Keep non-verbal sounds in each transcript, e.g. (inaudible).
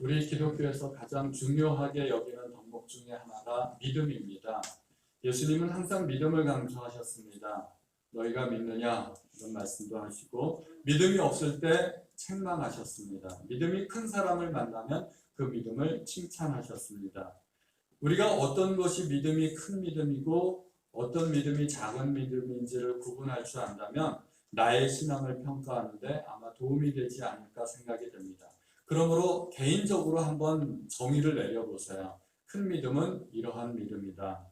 우리 기독교에서 가장 중요하게 여기는 덕목 중에 하나가 믿음입니다. 예수님은 항상 믿음을 강조하셨습니다. 너희가 믿느냐 이런 말씀도 하시고 믿음이 없을 때 책망하셨습니다. 믿음이 큰 사람을 만나면 그 믿음을 칭찬하셨습니다. 우리가 어떤 것이 믿음이 큰 믿음이고 어떤 믿음이 작은 믿음인지를 구분할 줄 안다면 나의 신앙을 평가하는데 아마 도움이 되지 않을까 생각이 됩니다. 그러므로 개인적으로 한번 정의를 내려보세요. 큰 믿음은 이러한 믿음이다.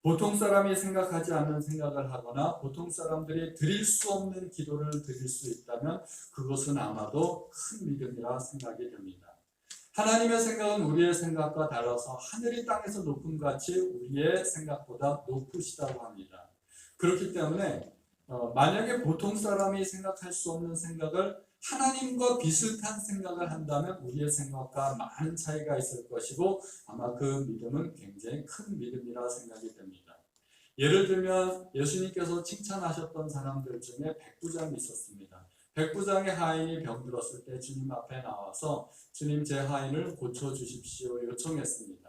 보통 사람이 생각하지 않는 생각을 하거나 보통 사람들이 드릴 수 없는 기도를 드릴 수 있다면 그것은 아마도 큰 믿음이라 생각이 됩니다. 하나님의 생각은 우리의 생각과 달라서 하늘이 땅에서 높은 같이 우리의 생각보다 높으시다고 합니다. 그렇기 때문에 어, 만약에 보통 사람이 생각할 수 없는 생각을 하나님과 비슷한 생각을 한다면 우리의 생각과 많은 차이가 있을 것이고 아마 그 믿음은 굉장히 큰 믿음이라 생각이 됩니다. 예를 들면 예수님께서 칭찬하셨던 사람들 중에 백부장이 있었습니다. 백부장의 하인이 병들었을 때 주님 앞에 나와서 주님 제 하인을 고쳐 주십시오 요청했습니다.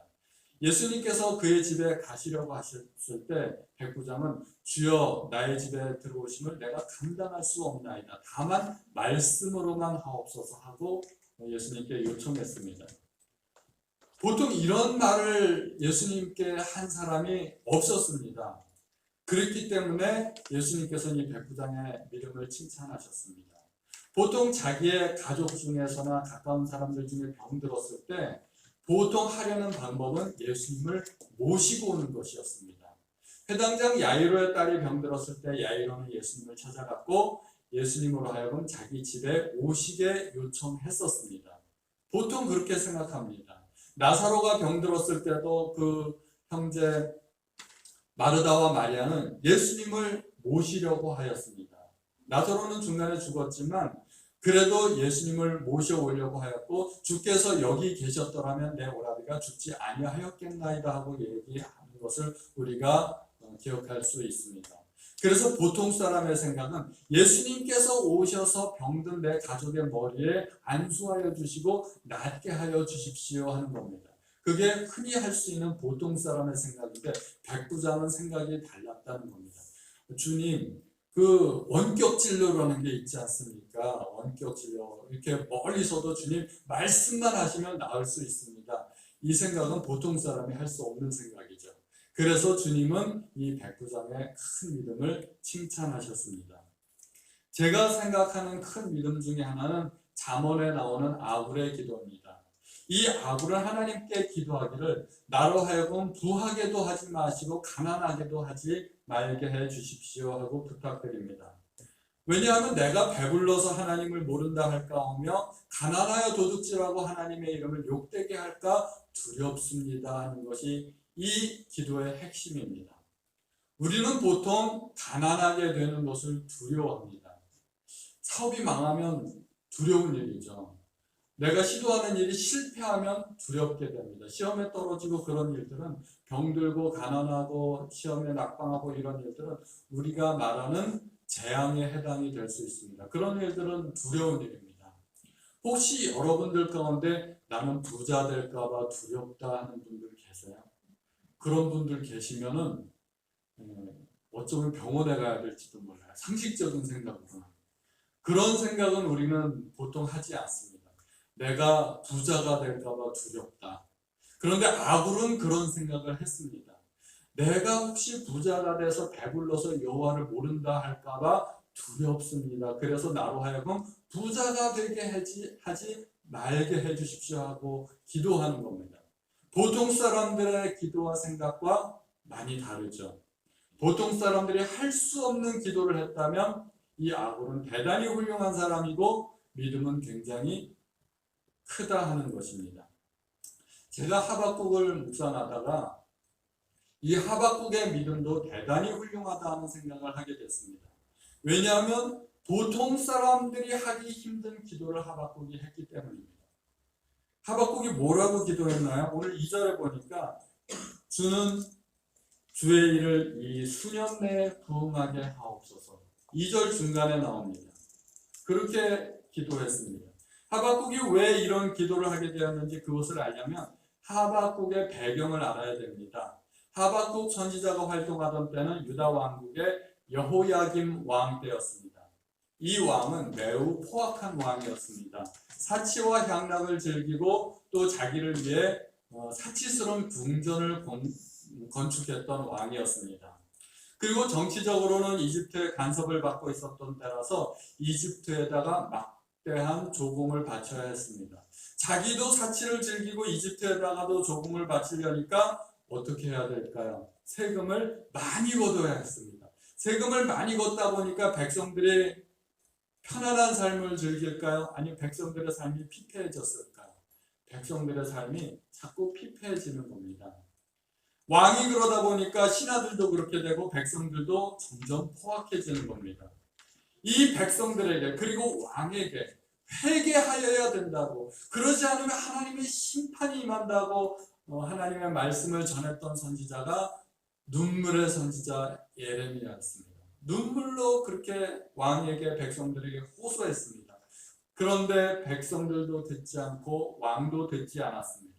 예수님께서 그의 집에 가시려고 하셨을 때 백부장은 주여 나의 집에 들어오심을 내가 감당할 수 없나이다. 다만 말씀으로만 하옵소서 하고 예수님께 요청했습니다. 보통 이런 말을 예수님께 한 사람이 없었습니다. 그렇기 때문에 예수님께서는 이 백부장의 믿음을 칭찬하셨습니다. 보통 자기의 가족 중에서나 가까운 사람들 중에 병들었을 때 보통 하려는 방법은 예수님을 모시고 오는 것이었습니다. 해당장 야이로의 딸이 병들었을 때 야이로는 예수님을 찾아갔고 예수님으로 하여금 자기 집에 오시게 요청했었습니다. 보통 그렇게 생각합니다. 나사로가 병들었을 때도 그 형제 마르다와 마리아는 예수님을 모시려고 하였습니다. 나사로는 중간에 죽었지만 그래도 예수님을 모셔오려고 하였고 주께서 여기 계셨더라면 내 오라비가 죽지 아니하였겠나이다 하고 얘기하는 것을 우리가 어, 기억할 수 있습니다. 그래서 보통 사람의 생각은 예수님께서 오셔서 병든 내 가족의 머리에 안수하여 주시고 낫게 하여 주십시오 하는 겁니다. 그게 흔히 할 수 있는 보통 사람의 생각인데 백부장은 생각이 달랐다는 겁니다. 주님, 그 원격 진료라는 게 있지 않습니까? 원격 진료 이렇게 멀리서도 주님 말씀만 하시면 나을 수 있습니다. 이 생각은 보통 사람이 할 수 없는 생각이죠. 그래서 주님은 이 백부장의 큰 믿음을 칭찬하셨습니다. 제가 생각하는 큰 믿음 중에 하나는 잠언에 나오는 아굴의 기도입니다. 이 아굴은 하나님께 기도하기를 나로 하여금 부하게도 하지 마시고 가난하게도 하지 말게 해 주십시오 하고 부탁드립니다. 왜냐하면 내가 배불러서 하나님을 모른다 할까 하며 가난하여 도둑질하고 하나님의 이름을 욕되게 할까 두렵습니다 하는 것이 이 기도의 핵심입니다. 우리는 보통 가난하게 되는 것을 두려워합니다. 사업이 망하면 두려운 일이죠. 내가 시도하는 일이 실패하면 두렵게 됩니다. 시험에 떨어지고 그런 일들은 병들고 가난하고 시험에 낙방하고 이런 일들은 우리가 말하는 재앙에 해당이 될 수 있습니다. 그런 일들은 두려운 일입니다. 혹시 여러분들 가운데 나는 부자 될까봐 두렵다 하는 분들 계세요? 그런 분들 계시면은 음, 어쩌면 병원에 가야 될지도 몰라요. 상식적인 생각으로. 그런 생각은 우리는 보통 하지 않습니다. 내가 부자가 될까봐 두렵다. 그런데 아굴은 그런 생각을 했습니다. 내가 혹시 부자가 돼서 배불러서 여호와를 모른다 할까봐 두렵습니다. 그래서 나로 하여금 부자가 되게 하지, 하지 말게 해주십시오 하고 기도하는 겁니다. 보통 사람들의 기도와 생각과 많이 다르죠. 보통 사람들이 할 수 없는 기도를 했다면 이 아굴은 대단히 훌륭한 사람이고 믿음은 굉장히 크다 하는 것입니다. 제가 하박국을 묵상하다가 이 하박국의 믿음도 대단히 훌륭하다 하는 생각을 하게 됐습니다. 왜냐하면 보통 사람들이 하기 힘든 기도를 하박국이 했기 때문입니다. 하박국이 뭐라고 기도했나요? 오늘 2절에 보니까 주는 주의 일을 이 수년 내에 부응하게 하옵소서. 2절 중간에 나옵니다. 그렇게 기도했습니다. 하박국이 왜 이런 기도를 하게 되었는지 그것을 알려면 하박국의 배경을 알아야 됩니다. 하박국 선지자가 활동하던 때는 유다 왕국의 여호야김 왕 때였습니다. 이 왕은 매우 포악한 왕이었습니다. 사치와 향락을 즐기고 또 자기를 위해 어, 사치스러운 궁전을 건, 건축했던 왕이었습니다. 그리고 정치적으로는 이집트의 간섭을 받고 있었던 때라서 이집트에다가 막 대한 조공을 바쳐야 했습니다. 자기도 사치를 즐기고 이집트에다가도 조공을 바치려니까 어떻게 해야 될까요? 세금을 많이 걷어야 했습니다. 세금을 많이 걷다 보니까 백성들이 편안한 삶을 즐길까요? 아니 백성들의 삶이 피폐해졌을까요? 백성들의 삶이 자꾸 피폐해지는 겁니다. 왕이 그러다 보니까 신하들도 그렇게 되고 백성들도 점점 포악해지는 겁니다. 이 백성들에게 그리고 왕에게 회개하여야 된다고 그러지 않으면 하나님의 심판이 임한다고 어, 하나님의 말씀을 전했던 선지자가 눈물의 선지자 예레미야였습니다. 눈물로 그렇게 왕에게 백성들에게 호소했습니다. 그런데 백성들도 듣지 않고 왕도 듣지 않았습니다.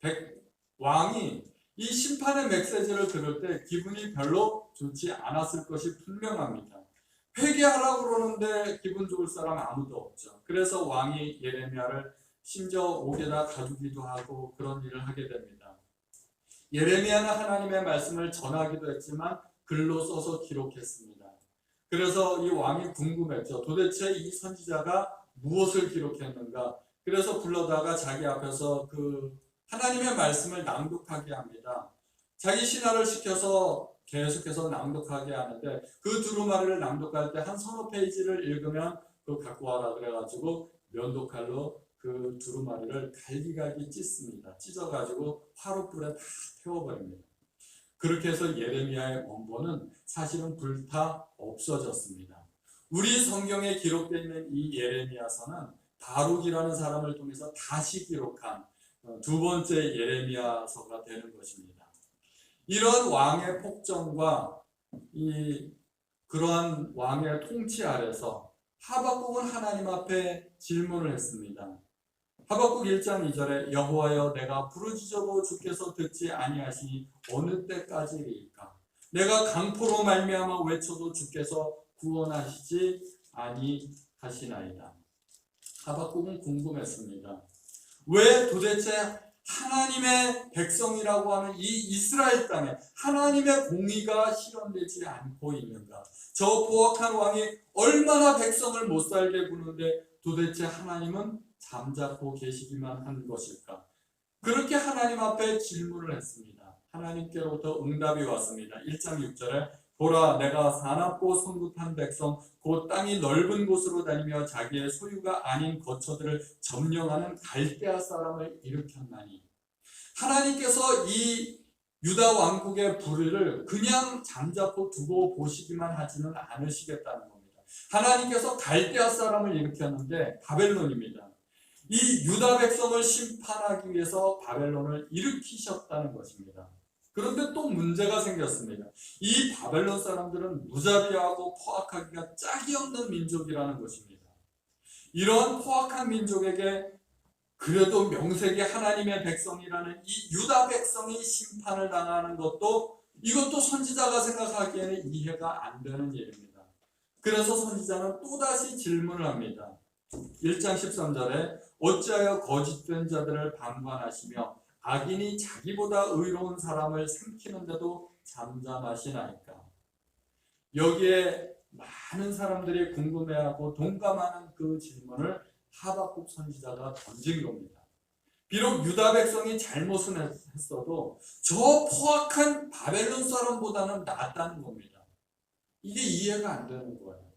백, 왕이 이 심판의 메시지를 들을 때 기분이 별로 좋지 않았을 것이 분명합니다. 회개하라고 그러는데 기분 좋을 사람 아무도 없죠. 그래서 왕이 예레미야를 심지어 옥에다 가두기도 하고 그런 일을 하게 됩니다. 예레미야는 하나님의 말씀을 전하기도 했지만 글로 써서 기록했습니다. 그래서 이 왕이 궁금했죠. 도대체 이 선지자가 무엇을 기록했는가? 그래서 불러다가 자기 앞에서 그 하나님의 말씀을 낭독하게 합니다. 자기 신하를 시켜서 계속해서 낭독하게 하는데 그 두루마리를 낭독할 때 한 서너 페이지를 읽으면 그거 갖고 와라 그래가지고 면도칼로 그 두루마리를 갈기갈기 찢습니다. 찢어가지고 화로불에 다 태워버립니다. 그렇게 해서 예레미야의 원본은 사실은 불타 없어졌습니다. 우리 성경에 기록되어 있는 이 예레미야서는 바룩이라는 사람을 통해서 다시 기록한 어, 두 번째 예레미야서가 되는 것입니다. 이런 왕의 폭정과 이 그러한 왕의 통치 아래서 하박국은 하나님 앞에 질문을 했습니다. 하박국 1장 2절에 여호와여 내가 부르짖어도 주께서 듣지 아니하시니 어느 때까지리까 내가 강포로 말미암아 외쳐도 주께서 구원하시지 아니하시나이다. 하박국은 궁금했습니다. 왜 도대체 하나님의 백성이라고 하는 이 이스라엘 땅에 하나님의 공의가 실현되지 않고 있는가? 저 포악한 왕이 얼마나 백성을 못 살게 구는데 도대체 하나님은 잠자코 계시기만 한 것일까? 그렇게 하나님 앞에 질문을 했습니다. 하나님께로부터 응답이 왔습니다. 1장 6절에 보라 내가 사납고 성급한 백성 곧 땅이 넓은 곳으로 다니며 자기의 소유가 아닌 거처들을 점령하는 갈대아 사람을 일으켰나니 하나님께서 이 유다 왕국의 불의를 그냥 잠자코 두고 보시기만 하지는 않으시겠다는 겁니다. 하나님께서 갈대아 사람을 일으켰는데 바벨론입니다. 이 유다 백성을 심판하기 위해서 바벨론을 일으키셨다는 것입니다. 그런데 또 문제가 생겼습니다. 이 바벨론 사람들은 무자비하고 포악하기가 짝이 없는 민족이라는 것입니다. 이런 포악한 민족에게 그래도 명색이 하나님의 백성이라는 이 유다 백성이 심판을 당하는 것도 이것도 선지자가 생각하기에는 이해가 안 되는 일입니다. 그래서 선지자는 또다시 질문을 합니다. 1장 13절에 어찌하여 거짓된 자들을 방관하시며 악인이 자기보다 의로운 사람을 삼키는데도 잠잠하시나이까. 여기에 많은 사람들이 궁금해하고 동감하는 그 질문을 하박국 선지자가 던진 겁니다. 비록 유다 백성이 잘못은 했어도 저 포악한 바벨론 사람보다는 낫다는 겁니다. 이게 이해가 안 되는 거예요.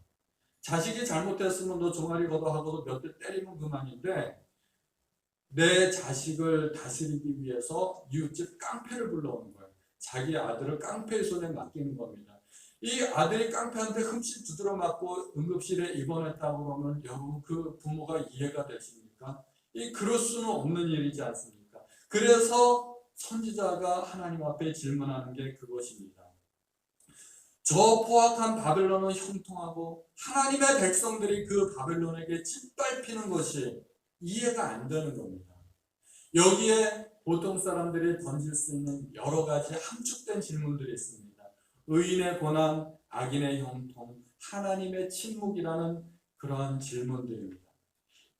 자식이 잘못했으면 너 종아리 걷어 하고도 몇 대 때리면 그만인데 내 자식을 다스리기 위해서 이웃집 깡패를 불러오는 거예요. 자기 아들을 깡패의 손에 맡기는 겁니다. 이 아들이 깡패한테 흠씬 두드려 맞고 응급실에 입원했다고 그러면 여러분 그 부모가 이해가 되십니까? 이 그럴 수는 없는 일이지 않습니까? 그래서 선지자가 하나님 앞에 질문하는 게 그것입니다. 저 포악한 바벨론은 형통하고 하나님의 백성들이 그 바벨론에게 짓밟히는 것이 이해가 안 되는 겁니다. 여기에 보통 사람들이 던질 수 있는 여러 가지 함축된 질문들이 있습니다. 의인의 고난, 악인의 형통, 하나님의 침묵이라는 그러한 질문들입니다.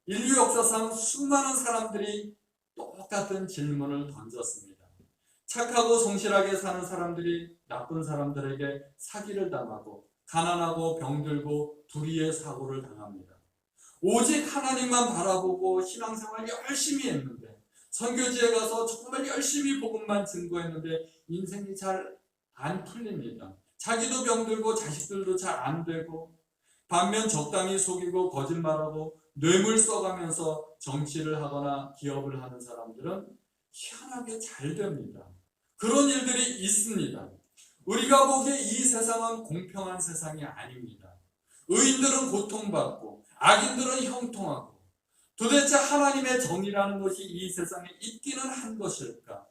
인류 역사상 수많은 사람들이 똑같은 질문을 던졌습니다. 착하고 성실하게 사는 사람들이 나쁜 사람들에게 사기를 당하고 가난하고 병들고 불의의 사고를 당합니다. 오직 하나님만 바라보고 신앙생활 열심히 했는데 선교지에 가서 정말 열심히 복음만 증거했는데 인생이 잘 안 풀립니다. 자기도 병들고 자식들도 잘 안 되고 반면 적당히 속이고 거짓말하고 뇌물 써가면서 정치를 하거나 기업을 하는 사람들은 희한하게 잘 됩니다. 그런 일들이 있습니다. 우리가 보기에 이 세상은 공평한 세상이 아닙니다. 의인들은 고통받고 악인들은 형통하고 도대체 하나님의 정의라는 것이 이 세상에 있기는 한 것일까?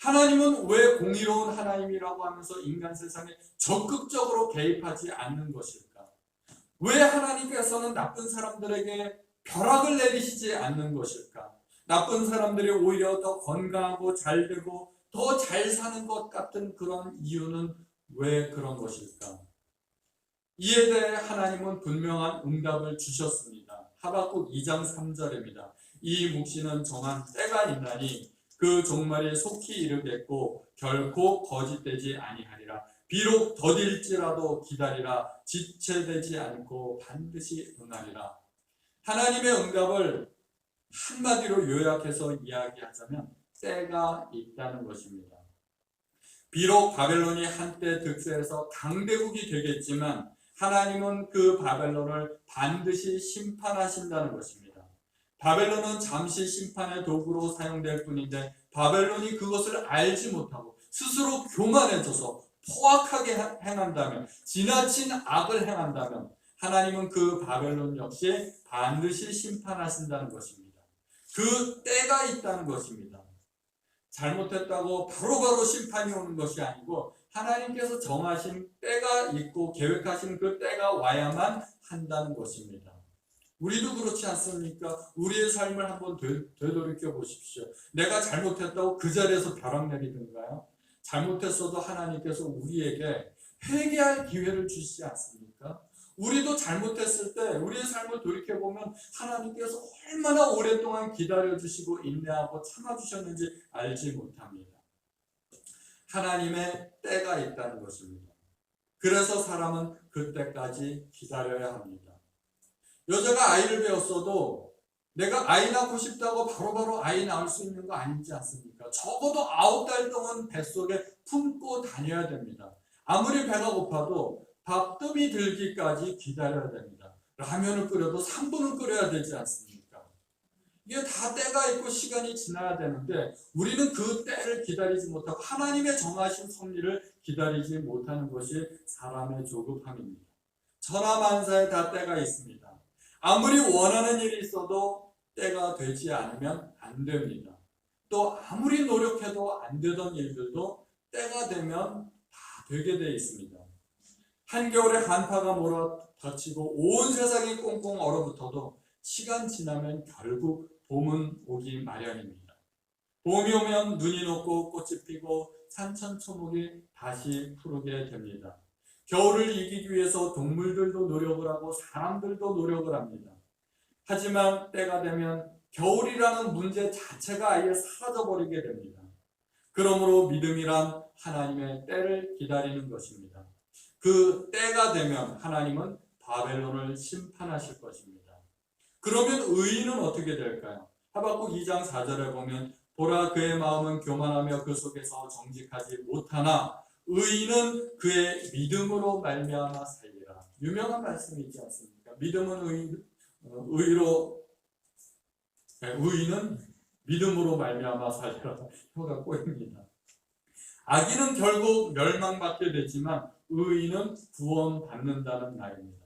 하나님은 왜 공의로운 하나님이라고 하면서 인간 세상에 적극적으로 개입하지 않는 것일까? 왜 하나님께서는 나쁜 사람들에게 벼락을 내리시지 않는 것일까? 나쁜 사람들이 오히려 더 건강하고 잘 되고 더 잘 사는 것 같은 그런 이유는 왜 그런 것일까? 이에 대해 하나님은 분명한 응답을 주셨습니다. 하박국 2장 3절입니다. 이 묵시는 정한 때가 있나니 그 종말이 속히 이르겠고 결코 거짓되지 아니하리라. 비록 더딜지라도 기다리라. 지체되지 않고 반드시 응하리라. 하나님의 응답을 한마디로 요약해서 이야기하자면 때가 있다는 것입니다. 비록 바벨론이 한때 득세해서 강대국이 되겠지만 하나님은 그 바벨론을 반드시 심판하신다는 것입니다. 바벨론은 잠시 심판의 도구로 사용될 뿐인데 바벨론이 그것을 알지 못하고 스스로 교만해져서 포악하게 행한다면 지나친 악을 행한다면 하나님은 그 바벨론 역시 반드시 심판하신다는 것입니다. 그 때가 있다는 것입니다. 잘못했다고 바로바로 심판이 오는 것이 아니고 하나님께서 정하신 때가 있고 계획하신 그 때가 와야만 한다는 것입니다. 우리도 그렇지 않습니까? 우리의 삶을 한번 되, 되돌이켜 보십시오. 내가 잘못했다고 그 자리에서 벼락 내리든가요? 잘못했어도 하나님께서 우리에게 회개할 기회를 주시지 않습니까? 우리도 잘못했을 때 우리의 삶을 돌이켜 보면 하나님께서 얼마나 오랫동안 기다려 주시고 인내하고 참아 주셨는지 알지 못합니다. 하나님의 때가 있다는 것입니다. 그래서 사람은 그때까지 기다려야 합니다. 여자가 아이를 배웠어도 내가 아이 낳고 싶다고 바로 바로 아이 낳을 수 있는 거 아니지 않습니까? 적어도 아홉 달 동안 뱃속에 품고 다녀야 됩니다. 아무리 배가 고파도 밥뜸이 들기까지 기다려야 됩니다. 라면을 끓여도 3분은 끓여야 되지 않습니까? 이게 다 때가 있고 시간이 지나야 되는데 우리는 그 때를 기다리지 못하고 하나님의 정하신 섭리를 기다리지 못하는 것이 사람의 조급함입니다. 천하만사에 다 때가 있습니다. 아무리 원하는 일이 있어도 때가 되지 않으면 안 됩니다. 또 아무리 노력해도 안 되던 일들도 때가 되면 다 되게 돼 있습니다. 한겨울에 한파가 몰아닥치고 온 세상이 꽁꽁 얼어붙어도 시간 지나면 결국 봄은 오기 마련입니다. 봄이 오면 눈이 녹고 꽃이 피고 산천초목이 다시 푸르게 됩니다. 겨울을 이기기 위해서 동물들도 노력을 하고 사람들도 노력을 합니다. 하지만 때가 되면 겨울이라는 문제 자체가 아예 사라져버리게 됩니다. 그러므로 믿음이란 하나님의 때를 기다리는 것입니다. 그 때가 되면 하나님은 바벨론을 심판하실 것입니다. 그러면 의인은 어떻게 될까요? 하박국 2장 4절에 보면 보라 그의 마음은 교만하며 그 속에서 정직하지 못하나 의인은 그의 믿음으로 말미암아 살리라. 유명한 말씀이 있지 않습니까? 믿음은 의, 어, 의로 네, 의인은 믿음으로 말미암아 살리라. (laughs) 혀가 꼬입니다. 악인은 결국 멸망받게 되지만 의인은 구원받는다는 말입니다.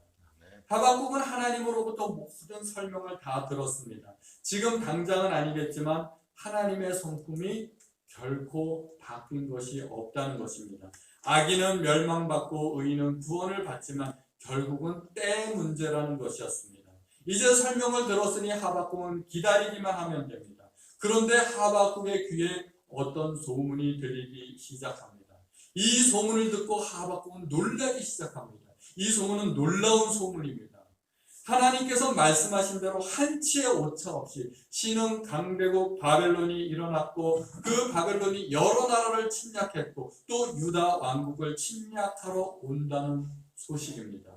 하박국은 하나님으로부터 모든 설명을 다 들었습니다. 지금 당장은 아니겠지만 하나님의 성품이 결코 바뀐 것이 없다는 것입니다. 악인은 멸망받고 의인은 구원을 받지만 결국은 때 문제라는 것이었습니다. 이제 설명을 들었으니 하박국은 기다리기만 하면 됩니다. 그런데 하박국의 귀에 어떤 소문이 들리기 시작합니다. 이 소문을 듣고 하박국은 놀라기 시작합니다. 이 소문은 놀라운 소문입니다. 하나님께서 말씀하신 대로 한치의 오차 없이 신흥 강대국 바벨론이 일어났고 그 바벨론이 여러 나라를 침략했고 또 유다 왕국을 침략하러 온다는 소식입니다.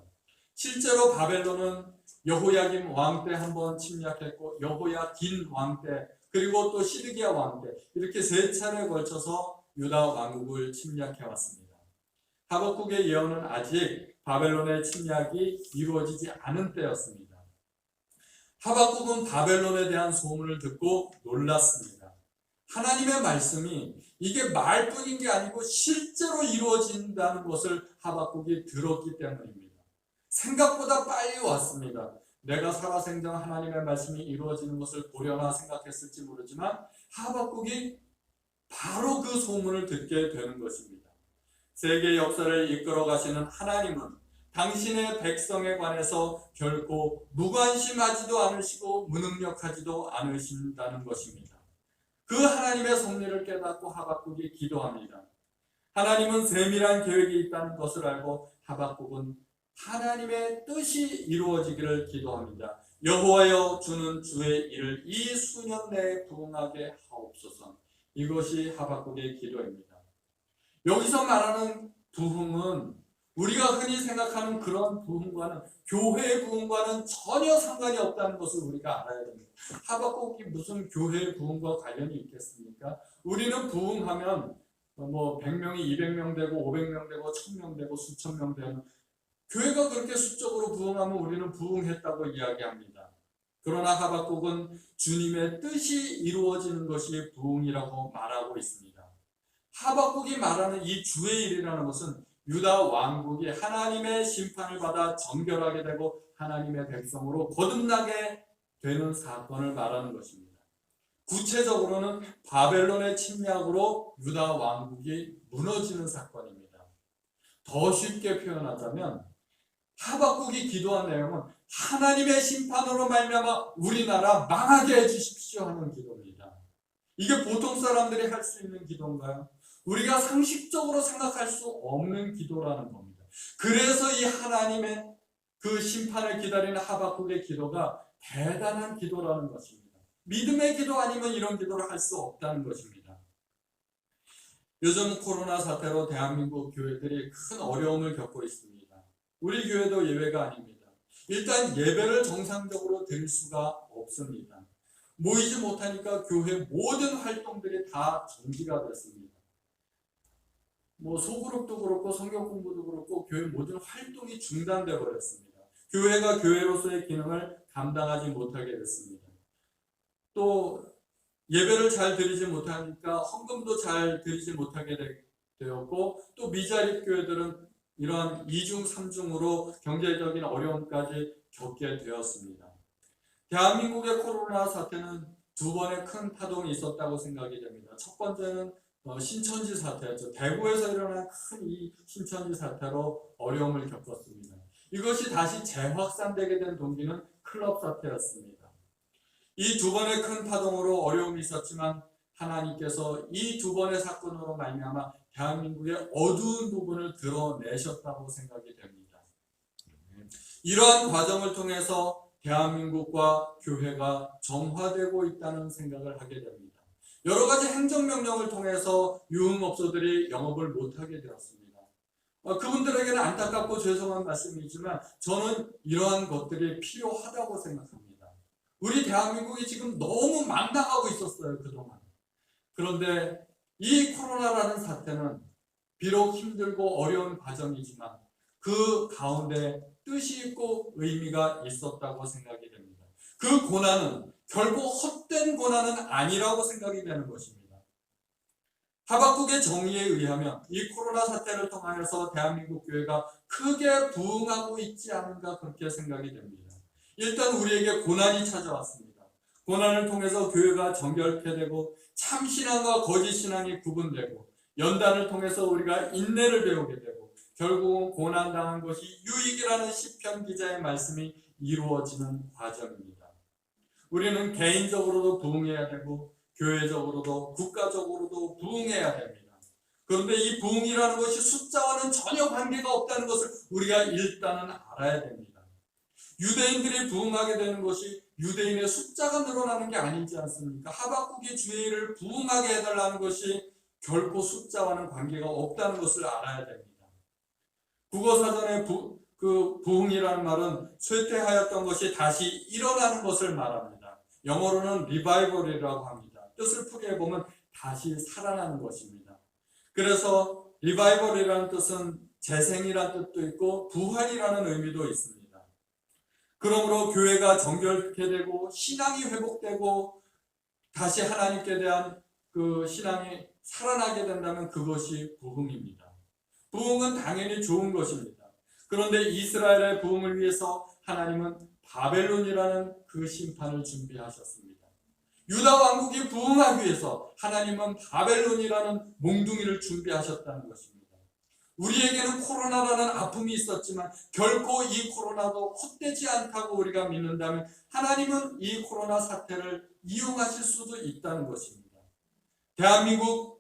실제로 바벨론은 여호야김 왕 때 한 번 침략했고 여호야긴 왕 때 그리고 또 시드기야 왕 때 이렇게 세 차례에 걸쳐서 유다 왕국을 침략해 왔습니다. 하박국의 예언은 아직 바벨론의 침략이 이루어지지 않은 때였습니다. 하박국은 바벨론에 대한 소문을 듣고 놀랐습니다. 하나님의 말씀이 이게 말뿐인 게 아니고 실제로 이루어진다는 것을 하박국이 들었기 때문입니다. 생각보다 빨리 왔습니다. 내가 살아생전 하나님의 말씀이 이루어지는 것을 보려나 생각했을지 모르지만 하박국이 바로 그 소문을 듣게 되는 것입니다. 세계 역사를 이끌어 가시는 하나님은 당신의 백성에 관해서 결코 무관심하지도 않으시고 무능력하지도 않으신다는 것입니다. 그 하나님의 섭리를 깨닫고 하박국이 기도합니다. 하나님은 세밀한 계획이 있다는 것을 알고 하박국은 하나님의 뜻이 이루어지기를 기도합니다. 여호와여 주는 주의 일을 이 수년 내에 부응하게 하옵소서. 이것이 하박국의 기도입니다. 여기서 말하는 부흥은 우리가 흔히 생각하는 그런 부흥과는 교회의 부흥과는 전혀 상관이 없다는 것을 우리가 알아야 됩니다. 하박국이 무슨 교회의 부흥과 관련이 있겠습니까? 우리는 부흥하면 뭐 100명이 200명 되고 500명 되고 1000명 되고 수천 명 되는 교회가 그렇게 수적으로 부흥하면 우리는 부흥했다고 이야기합니다. 그러나 하박국은 주님의 뜻이 이루어지는 것이 부흥이라고 말하고 있습니다. 하박국이 말하는 이 주의 일이라는 것은 유다 왕국이 하나님의 심판을 받아 정결하게 되고 하나님의 백성으로 거듭나게 되는 사건을 말하는 것입니다. 구체적으로는 바벨론의 침략으로 유다 왕국이 무너지는 사건입니다. 더 쉽게 표현하자면 하박국이 기도한 내용은 하나님의 심판으로 말미암아 우리나라 망하게 해주십시오 하는 기도입니다. 이게 보통 사람들이 할 수 있는 기도인가요? 우리가 상식적으로 생각할 수 없는 기도라는 겁니다. 그래서 이 하나님의 그 심판을 기다리는 하박국의 기도가 대단한 기도라는 것입니다. 믿음의 기도 아니면 이런 기도를 할 수 없다는 것입니다. 요즘 코로나 사태로 대한민국 교회들이 큰 어려움을 겪고 있습니다. 우리 교회도 예외가 아닙니다. 일단 예배를 정상적으로 드릴 수가 없습니다. 모이지 못하니까 교회 모든 활동들이 다 정지가 됐습니다. 뭐 소그룹도 그렇고 성경 공부도 그렇고 교회 모든 활동이 중단돼 버렸습니다. 교회가 교회로서의 기능을 감당하지 못하게 됐습니다. 또 예배를 잘 드리지 못하니까 헌금도 잘 드리지 못하게 되었고 또 미자립 교회들은 이러한 이중 삼중으로 경제적인 어려움까지 겪게 되었습니다. 대한민국의 코로나 사태는 두 번의 큰 파동이 있었다고 생각이 됩니다. 첫 번째는 어, 신천지 사태였죠. 대구에서 일어난 큰 이 신천지 사태로 어려움을 겪었습니다. 이것이 다시 재확산되게 된 동기는 클럽 사태였습니다. 이 두 번의 큰 파동으로 어려움이 있었지만 하나님께서 이 두 번의 사건으로 말미암아 대한민국의 어두운 부분을 드러내셨다고 생각이 됩니다. 이러한 과정을 통해서 대한민국과 교회가 정화되고 있다는 생각을 하게 됩니다. 여러 가지 행정명령을 통해서 유흥업소들이 영업을 못하게 되었습니다. 어, 그분들에게는 안타깝고 죄송한 말씀이지만 저는 이러한 것들이 필요하다고 생각합니다. 우리 대한민국이 지금 너무 망당하고 있었어요, 그동안. 그런데 이 코로나라는 사태는 비록 힘들고 어려운 과정이지만 그 가운데 뜻이 있고 의미가 있었다고 생각이 됩니다. 그 고난은 결국 헛된 고난은 아니라고 생각이 되는 것입니다. 하박국의 정의에 의하면 이 코로나 사태를 통하여서 대한민국 교회가 크게 부흥하고 있지 않은가 그렇게 생각이 됩니다. 일단 우리에게 고난이 찾아왔습니다. 고난을 통해서 교회가 정결케 되고 참 신앙과 거짓 신앙이 구분되고 연단을 통해서 우리가 인내를 배우게 되고 결국은 고난 당한 것이 유익이라는 시편 기자의 말씀이 이루어지는 과정입니다. 우리는 개인적으로도 부흥해야 되고 교회적으로도 국가적으로도 부흥해야 됩니다. 그런데 이 부흥이라는 것이 숫자와는 전혀 관계가 없다는 것을 우리가 일단은 알아야 됩니다. 유대인들이 부흥하게 되는 것이 유대인의 숫자가 늘어나는 게 아니지 않습니까? 하박국이 주의 일을 부흥하게 해달라는 것이 결코 숫자와는 관계가 없다는 것을 알아야 됩니다. 국어사전에 부, 그 부흥이라는 말은 쇠퇴하였던 것이 다시 일어나는 것을 말합니다. 영어로는 리바이벌이라고 합니다. 뜻을 풀이 해 보면 다시 살아나는 것입니다. 그래서 리바이벌이라는 뜻은 재생이라는 뜻도 있고 부활이라는 의미도 있습니다. 그러므로 교회가 정결케 되고 신앙이 회복되고 다시 하나님께 대한 그 신앙이 살아나게 된다면 그것이 부흥입니다. 부흥은 당연히 좋은 것입니다. 그런데 이스라엘의 부흥을 위해서 하나님은 바벨론이라는 그 심판을 준비하셨습니다. 유다 왕국이 부흥하기 위해서 하나님은 바벨론이라는 몽둥이를 준비하셨다는 것입니다. 우리에게는 코로나라는 아픔이 있었지만 결코 이 코로나도 헛되지 않다고 우리가 믿는다면 하나님은 이 코로나 사태를 이용하실 수도 있다는 것입니다. 대한민국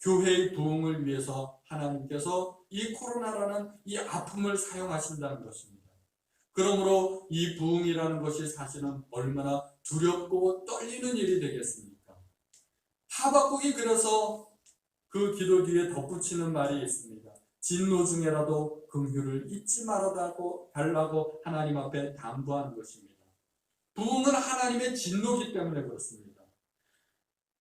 교회의 부흥을 위해서 하나님께서 이 코로나라는 이 아픔을 사용하신다는 것입니다. 그러므로 이 부흥이라는 것이 사실은 얼마나 두렵고 떨리는 일이 되겠습니까? 하박국이 그래서 그 기도 뒤에 덧붙이는 말이 있습니다. 진노 중에라도 긍휼을 잊지 말아달라고 달라고 하나님 앞에 당부하는 것입니다. 부흥은 하나님의 진노기 때문에 그렇습니다.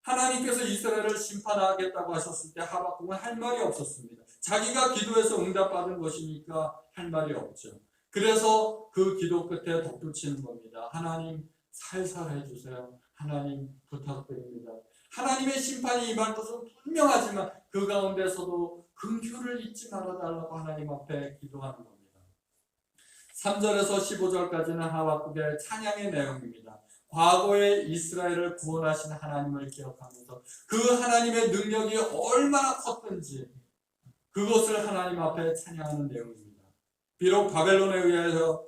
하나님께서 이스라엘을 심판하겠다고 하셨을 때 하박국은 할 말이 없었습니다. 자기가 기도해서 응답받은 것이니까 할 말이 없죠. 그래서 그 기도 끝에 덧붙이는 겁니다. 하나님 살살 해주세요. 하나님 부탁드립니다. 하나님의 심판이 임할 것은 분명하지만 그 가운데서도 긍휼을 잊지 말아달라고 하나님 앞에 기도하는 겁니다. 3절에서 15절까지는 하박국의 찬양의 내용입니다. 과거에 이스라엘을 구원하신 하나님을 기억하면서 그 하나님의 능력이 얼마나 컸든지 그것을 하나님 앞에 찬양하는 내용입니다. 비록 바벨론에 의해서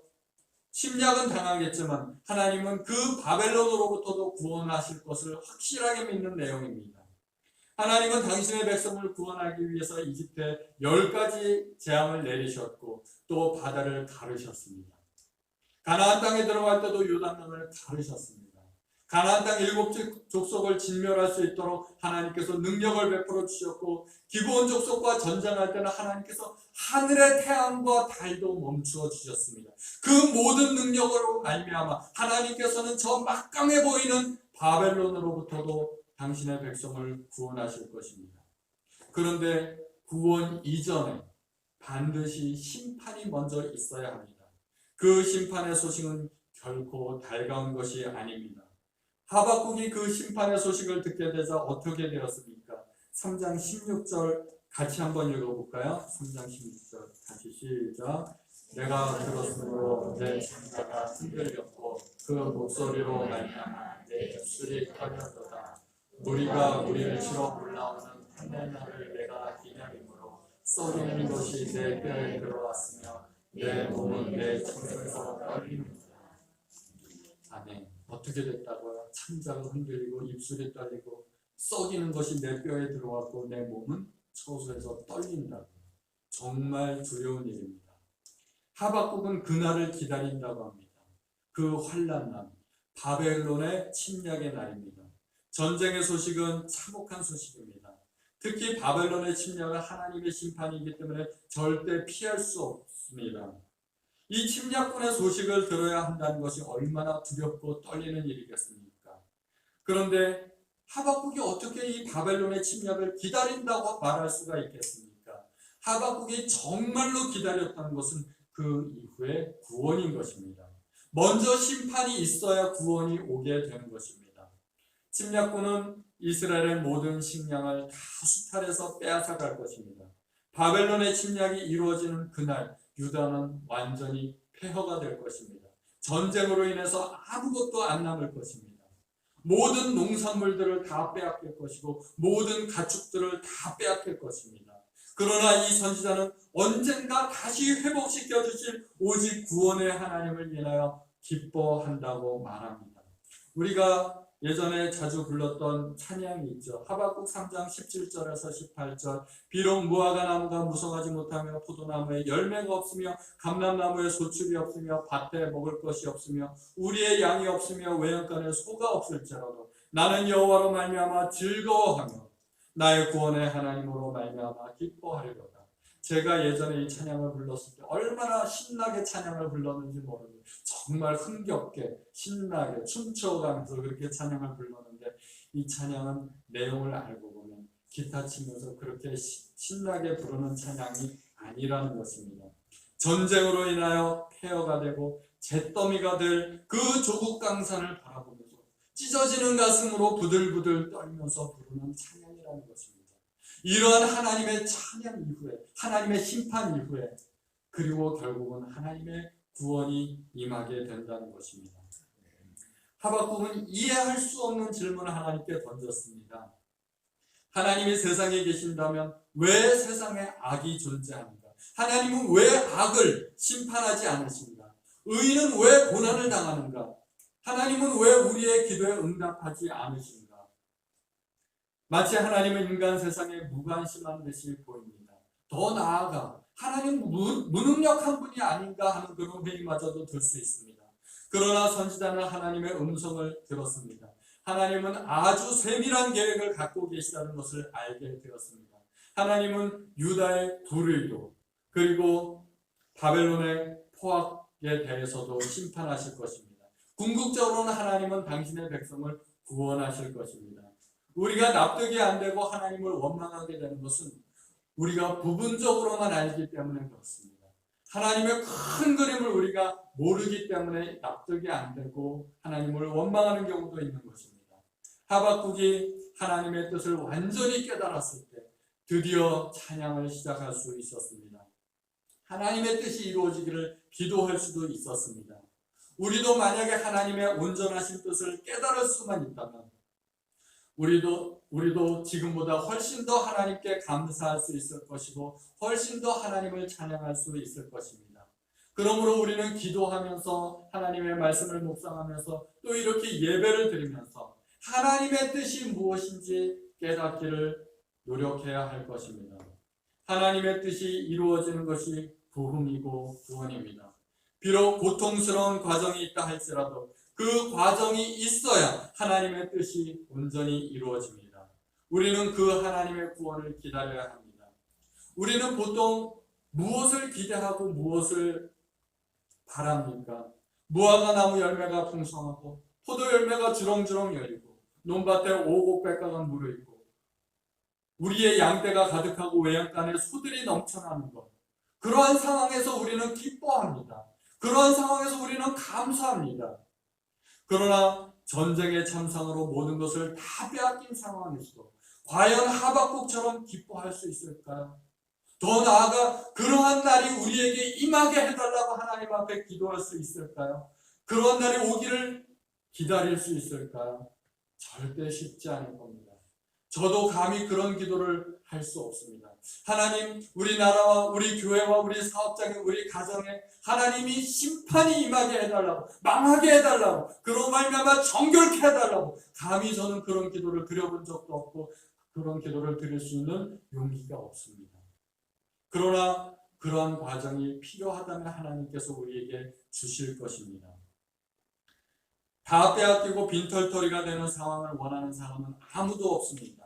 침략은 당하겠지만 하나님은 그 바벨론으로부터도 구원하실 것을 확실하게 믿는 내용입니다. 하나님은 당신의 백성을 구원하기 위해서 이집트에 열 가지 재앙을 내리셨고 또 바다를 가르셨습니다. 가나안 땅에 들어갈 때도 요단강을 가르셨습니다. 가나안 땅 일곱 족속을 진멸할 수 있도록 하나님께서 능력을 베풀어 주셨고 기본 족속과 전쟁할 때는 하나님께서 하늘의 태양과 달도 멈추어 주셨습니다. 그 모든 능력으로 말미암아 하나님께서는 저 막강해 보이는 바벨론으로부터도 당신의 백성을 구원하실 것입니다. 그런데 구원 이전에 반드시 심판이 먼저 있어야 합니다. 그 심판의 소식은 결코 달가운 것이 아닙니다. 하박국이 그 심판의 소식을 듣게 되자 어떻게 되었습니까? 3장 16절 같이 한번 읽어볼까요? 3장 16절 다시 시작 내가 들었으므로 내 창자가 흔들렸고 그 목소리로 말미암아 내 입술이 터졌도다 우리가 우리를 치러 올라오는 판넬 날을 내가 기다림으로 쏘리는 것이 내 뼈에 들어왔으며 내 몸은 내 손에서 떨리는구나 아멘 어떻게 됐다고요? 창자가 흔들리고 입술이 떨리고 썩이는 것이 내 뼈에 들어왔고 내 몸은 처소에서 떨린다고 정말 두려운 일입니다 하박국은 그날을 기다린다고 합니다 그 환란 날 바벨론의 침략의 날입니다 전쟁의 소식은 참혹한 소식입니다. 특히 바벨론의 침략은 하나님의 심판이기 때문에 절대 피할 수 없습니다. 이 침략군의 소식을 들어야 한다는 것이 얼마나 두렵고 떨리는 일이겠습니까? 그런데 하박국이 어떻게 이 바벨론의 침략을 기다린다고 말할 수가 있겠습니까? 하박국이 정말로 기다렸다는 것은 그 이후에 구원인 것입니다. 먼저 심판이 있어야 구원이 오게 되는 것입니다. 침략군은 이스라엘의 모든 식량을 다 수탈해서 빼앗아 갈 것입니다. 바벨론의 침략이 이루어지는 그날 유다는 완전히 폐허가 될 것입니다. 전쟁으로 인해서 아무것도 안 남을 것입니다. 모든 농산물들을 다 빼앗길 것이고 모든 가축들을 다 빼앗길 것입니다. 그러나 이 선지자는 언젠가 다시 회복시켜 주실 오직 구원의 하나님을 인하여 기뻐한다고 말합니다. 우리가 예전에 자주 불렀던 찬양이 있죠. 하박국 3장 17절에서 18절. 비록 무화과 나무가 무성하지 못하며 포도나무에 열매가 없으며 감람나무에 소출이 없으며 밭에 먹을 것이 없으며 우리의 양이 없으며 외양간에 소가 없을지라도 나는 여호와로 말미암아 즐거워하며 나의 구원의 하나님으로 말미암아 기뻐하리로다. 제가 예전에 이 찬양을 불렀을 때 얼마나 신나게 찬양을 불렀는지 모르는데 정말 흥겹게 신나게 춤춰가면서 그렇게 찬양을 불렀는데 이 찬양은 내용을 알고 보면 기타 치면서 그렇게 시- 신나게 부르는 찬양이 아니라는 것입니다. 전쟁으로 인하여 폐허가 되고 잿더미가 될 그 조국 강산을 바라보면서 찢어지는 가슴으로 부들부들 떨면서 부르는 찬양이라는 것입니다. 이러한 하나님의 찬양 이후에 하나님의 심판 이후에 그리고 결국은 하나님의 구원이 임하게 된다는 것입니다. 하박국은 이해할 수 없는 질문을 하나님께 던졌습니다. 하나님이 세상에 계신다면 왜 세상에 악이 존재합니까? 하나님은 왜 악을 심판하지 않으십니까? 의인은 왜 고난을 당하는가? 하나님은 왜 우리의 기도에 응답하지 않으신가? 마치 하나님은 인간 세상에 무관심한 듯이 보입니다. 더 나아가 하나님 무, 무능력한 분이 아닌가 하는 그런 회의마저도 들 수 있습니다. 그러나 선지자는 하나님의 음성을 들었습니다. 하나님은 아주 세밀한 계획을 갖고 계시다는 것을 알게 되었습니다. 하나님은 유다의 불의도 그리고 바벨론의 포악에 대해서도 심판하실 것입니다. 궁극적으로는 하나님은 당신의 백성을 구원하실 것입니다. 우리가 납득이 안 되고 하나님을 원망하게 되는 것은 우리가 부분적으로만 알기 때문에 그렇습니다. 하나님의 큰 그림을 우리가 모르기 때문에 납득이 안 되고 하나님을 원망하는 경우도 있는 것입니다. 하박국이 하나님의 뜻을 완전히 깨달았을 때 드디어 찬양을 시작할 수 있었습니다. 하나님의 뜻이 이루어지기를 기도할 수도 있었습니다. 우리도 만약에 하나님의 온전하신 뜻을 깨달을 수만 있다면 우리도 우리도 지금보다 훨씬 더 하나님께 감사할 수 있을 것이고 훨씬 더 하나님을 찬양할 수 있을 것입니다. 그러므로 우리는 기도하면서 하나님의 말씀을 묵상하면서 또 이렇게 예배를 드리면서 하나님의 뜻이 무엇인지 깨닫기를 노력해야 할 것입니다. 하나님의 뜻이 이루어지는 것이 부흥이고 구원입니다. 비록 고통스러운 과정이 있다 할지라도 그 과정이 있어야 하나님의 뜻이 온전히 이루어집니다. 우리는 그 하나님의 구원을 기다려야 합니다. 우리는 보통 무엇을 기대하고 무엇을 바랍니까? 무화과 나무 열매가 풍성하고 포도 열매가 주렁주렁 열리고 논밭에 오곡백과가 무르익고 우리의 양떼가 가득하고 외양간에 소들이 넘쳐나는 것 그러한 상황에서 우리는 기뻐합니다. 그러한 상황에서 우리는 감사합니다. 그러나 전쟁의 참상으로 모든 것을 다 빼앗긴 상황에서도 과연 하박국처럼 기뻐할 수 있을까요? 더 나아가 그러한 날이 우리에게 임하게 해달라고 하나님 앞에 기도할 수 있을까요? 그러한 날이 오기를 기다릴 수 있을까요? 절대 쉽지 않을 겁니다. 저도 감히 그런 기도를 할 수 없습니다. 하나님, 우리 나라와 우리 교회와 우리 사업장에 우리 가정에 하나님이 심판이 임하게 해달라고 망하게 해달라고 그런 말미암아 정결케 해달라고 감히 저는 그런 기도를 드려본 적도 없고 그런 기도를 드릴 수 있는 용기가 없습니다. 그러나 그러한 과정이 필요하다면 하나님께서 우리에게 주실 것입니다. 다 빼앗기고 빈털터리가 되는 상황을 원하는 사람은 아무도 없습니다.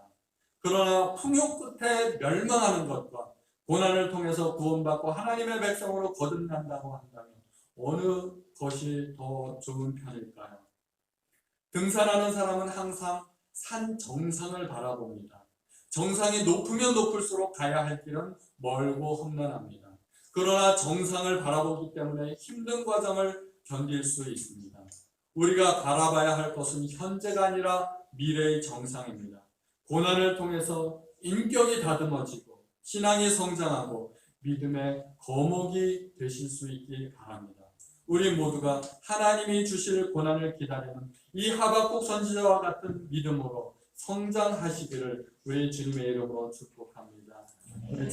그러나 풍요 끝에 멸망하는 것과 고난을 통해서 구원받고 하나님의 백성으로 거듭난다고 한다면 어느 것이 더 좋은 편일까요? 등산하는 사람은 항상 산 정상을 바라봅니다. 정상이 높으면 높을수록 가야 할 길은 멀고 험난합니다. 그러나 정상을 바라보기 때문에 힘든 과정을 견딜 수 있습니다. 우리가 바라봐야 할 것은 현재가 아니라 미래의 정상입니다. 고난을 통해서 인격이 다듬어지고 신앙이 성장하고 믿음의 거목이 되실 수 있길 바랍니다. 우리 모두가 하나님이 주실 고난을 기다리는 이 하박국 선지자와 같은 믿음으로 성장하시기를 우리 주님의 이름으로 축복합니다.